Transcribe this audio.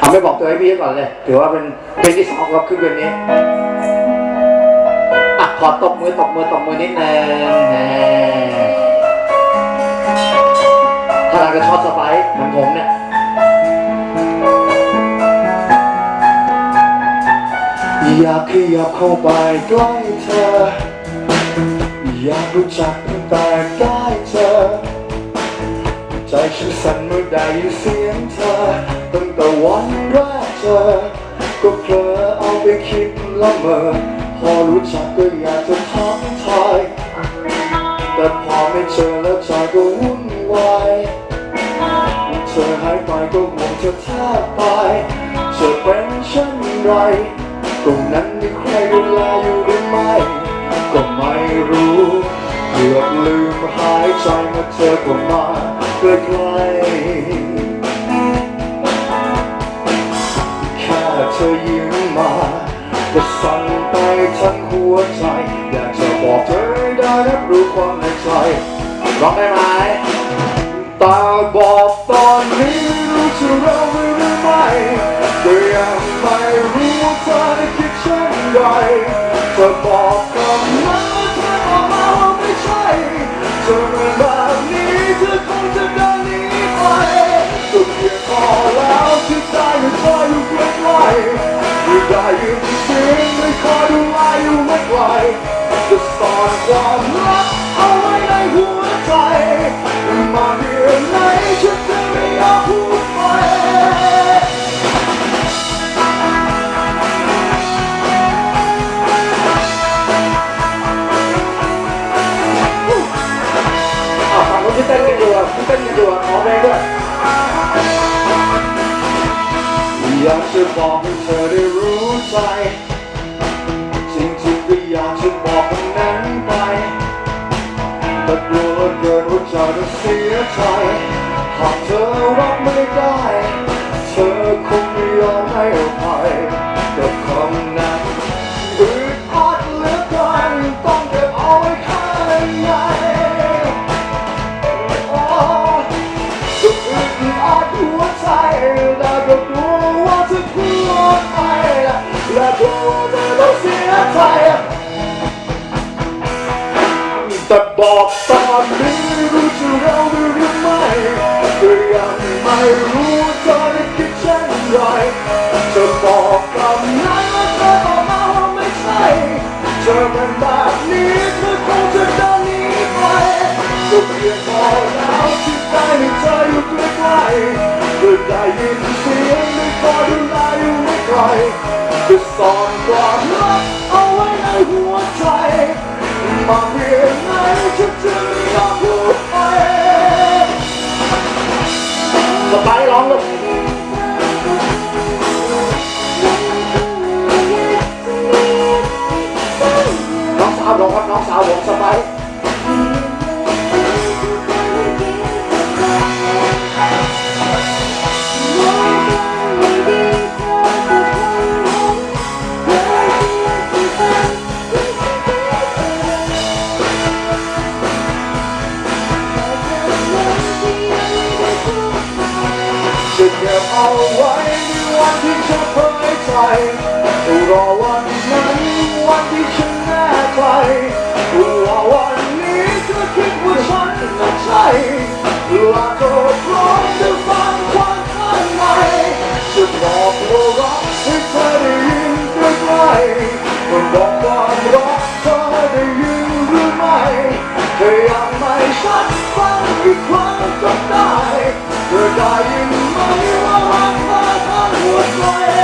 เอาไม่บอกตัวให้พี่ก่อนเลย ถือว่าเป็นเพลงที่สองครับขึ้นเดือนนี้อะขอตบมือตบมือตบมือนิดนึงถ้าทางก็ชอบสไปซ์เหมือนผมเนี่ยอยากขยับเข้าไปใกล้เธอ อยากรู้จักตั้งแต่ ใจฉันสั่นเมื่อได้ยินเสียงเธอตั้งแต่วันแรกเจอก็เผลอเอาไปคิดละเมอพอรู้จักก็อยากจะทักทายแต่พอไม่เจอแล้วใจก็วุ่นวายเธอหายไปก็ห่วงเธอแทบตายจะเป็นเช่นไรตรงนั้นมีใครดูแลอยู่หรือไม่ ก็ไม่รู้ กือบลืมหายใจเมื่อเธอก็มาใกล้ๆแค่เธอยิ้มมาก็สั่นไปทั้งหัวใจ อยากจะบอกเธอได้รับรู้ความในใจร้องได้ไหมตาบอกตอนนี้รู้จะเราหรือไม่ก็ยังไม่รู้ว่าเธอคิดเช่นไร จะซ่อนความรักเอาไว้ในหัวใจมาเพียงไหนฉันจะไม่อยากพูดไปอะฝั่งนู้นที่เต้นกันอยู่อะที่เต้นกันอยู่อะขอเพลงด้วยอยากจะบอกให้เธอได้รู้ใจ แต่กลัวเหลือเกินว่าจะจะเสียใจหากเธอรับไม่ได้ เธอคงไม่ยอมให้อภัย แต่บอกตอนนี้รู้จะเราหรือไม่ก็ยังไม่รู้เธอได้คิดเช่นไรจะบอกกับนั้นว่าเธอบอกมาว่าไม่ใช่เธอเป็นแบบนี้เธอคงจะเดินหนีไปก็เพียงพอแล้วที่ใจในเธออยู่ใกล้ๆก็ได้ยินเสียงไม่คอยดูแลอยู่ไม่ไกลจะซ่อนความรักเอาไว้ในหัวใจ มาเพียงไหนฉันจะยอมพูดไปสบายร้องเลยน้องสาวบอกครับน้องสาวผมสบาย เอาไว้ในวันที่ฉันเผยใจรอวันนั้นวันที่ฉันแน่ใจว่าวันนี้เธอคิดว่าฉันนั้นใช่ละเธอพร้อมจะฟังความข้างในจะบอกว่ารักให้เธอได้ยินใกล้ๆบอกความรักเธอได้ยินหรือไม่เธอยังไม่ชัดฟังอีกครั้งก็ได้เธอได้ยินไหม was my